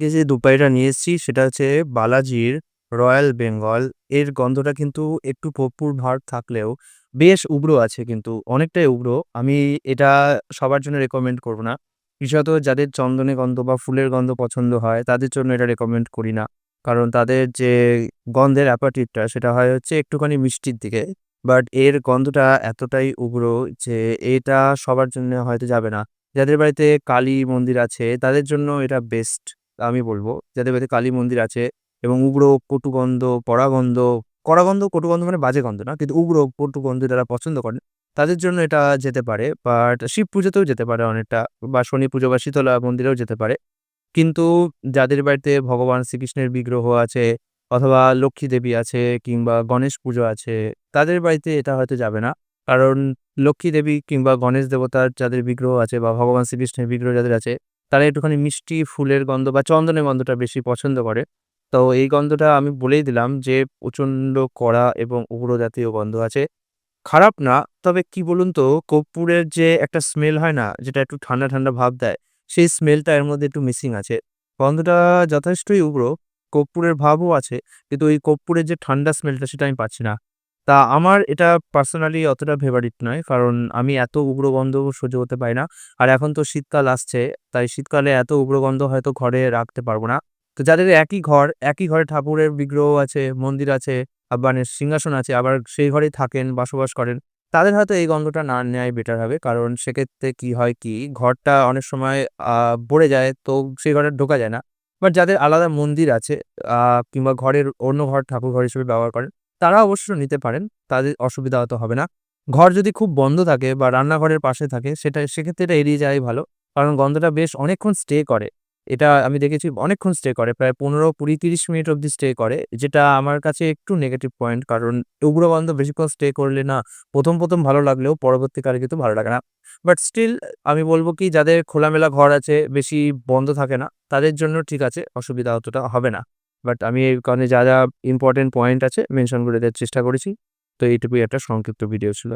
এই যে, দুপাইটা নিয়ে এসেছি সেটা হচ্ছে বালাজির রয়্যাল বেঙ্গল। এর গন্ধটা কিন্তু একটু কর্পূর ভার থাকলেও বেশ উগ্র আছে কিন্তু, অনেকটাই উগ্র। আমি এটা সবার জন্য রেকমেন্ড করব না। বিশেষত যাদের চন্দনের গন্ধ বা ফুলের গন্ধ পছন্দ হয়, তাদের জন্য এটা রেকমেন্ড করি না। কারণ তাদের যে, গন্ধের অ্যাপাটিটটা সেটা হয় হচ্ছে একটুখানি মিষ্টির দিকে। বাট এর গন্ধটা এতটাই উগ্র যে, এটা সবার জন্য হয়তো যাবে না। যাদের বাড়িতে কালী মন্দির আছে, তাদের জন্য এটা বেস্ট আমি বলব যাদের বাড়িতে কালী মন্দির আছে এবং উগ্র কটু গন্ধ, কড়া গন্ধ, কড়া গন্ধ, কটু গন্ধ মানে বাজে গন্ধ না। কিন্তু উগ্র কটু গন্ধ যারা পছন্দ করেন তাদের জন্য এটা যেতে পারে। বাট শিব পুজোতেও যেতে পারে অনেকটা বা শনি পুজো বা শীতলা মন্দিরেও যেতে পারে। কিন্তু যাদের বাড়িতে ভগবান শ্রীকৃষ্ণের বিগ্রহ আছে অথবা লক্ষ্মী দেবী আছে কিংবা গণেশ পুজো আছে তাদের বাড়িতে এটা হয়তো যাবে না। কারণ লক্ষ্মী দেবী কিংবা গণেশ দেবতার যাদের বিগ্রহ আছে বা ভগবান শ্রীকৃষ্ণের বিগ্রহ যাদের আছে তারা একটুখানি মিষ্টি ফুলের গন্ধ বা চন্দনের গন্ধটা বেশি পছন্দ করে। তো এই গন্ধটা আমি বলেই দিলাম যে প্রচণ্ড কড়া এবং উগ্র জাতীয় গন্ধ আছে। খারাপ না, তবে কি বলুন তো কর্পূরের যে একটা স্মেল হয় না যেটা একটু ঠান্ডা, ঠান্ডা ভাব দেয় সেই স্মেলটা এর মধ্যে একটু মিসিং আছে। গন্ধটা যথেষ্টই উগ্র, কর্পূরের ভাবও আছে কিন্তু ওই কর্পূরের যে ঠান্ডা স্মেলটা সেটা আমি পাচ্ছি না। তা আমার এটা পার্সোনালি অতটা ফেভারিট নয়। কারণ আমি এত উগ্র গন্ধ সহ্য করতে পারি না। আর এখন তো শীতকাল আসছে তাই শীতকালে এত উগ্র গন্ধ হয়তো ঘরে রাখতে পারব না। তো যাদের একই ঘর, একই ঘরে ঠাকুরের বিগ্রহ আছে, মন্দির আছে, মানে সিংহাসন আছে আবার সেই ঘরেই থাকেন, বসবাস করেন, তাদের হয়তো এই গন্ধটা না নেওয়াই বেটার হবে। কারণ সেক্ষেত্রে কি হয় কি ঘরটা অনেক সময় ভরে যায় তো সেই ঘরে ঢোকা যায় না। বাট যাদের আলাদা মন্দির আছে কিংবা ঘরের অন্য ঘর ঠাকুর ঘর হিসেবে ব্যবহার করেন তারা অবশ্য নিতে পারেন। তাদের অসুবিধা হয়তো হবে না। ঘর যদি খুব বন্ধ থাকে বা রান্নাঘরের পাশে থাকে সেটা সেক্ষেত্রে এটা এড়িয়ে যাওয়াই ভালো। কারণ গন্ধটা বেশ অনেকক্ষণ স্টে করে। এটা আমি দেখেছি অনেকক্ষণ স্টে করে। প্রায় ১৫, ২০, ৩০ মিনিট অব্দি স্টে করে। যেটা আমার কাছে একটু নেগেটিভ পয়েন্ট। কারণ উগ্র গন্ধ বেশিক্ষণ স্টে করলে না ১ম, ১ম ভালো লাগলেও পরবর্তীকালে কিন্তু ভালো লাগে না। বাট স্টিল আমি বলব কি যাদের খোলামেলা ঘর আছে, বেশি বন্ধ থাকে না, তাদের জন্য ঠিক আছে। অসুবিধা অতটা হবে না। বাট আমি এই কারণে যা, যা ইম্পর্টেন্ট পয়েন্ট আছে মেনশন করে দেওয়ার চেষ্টা করেছি। তো এইটুকুই একটা সংক্ষিপ্ত ভিডিও ছিল।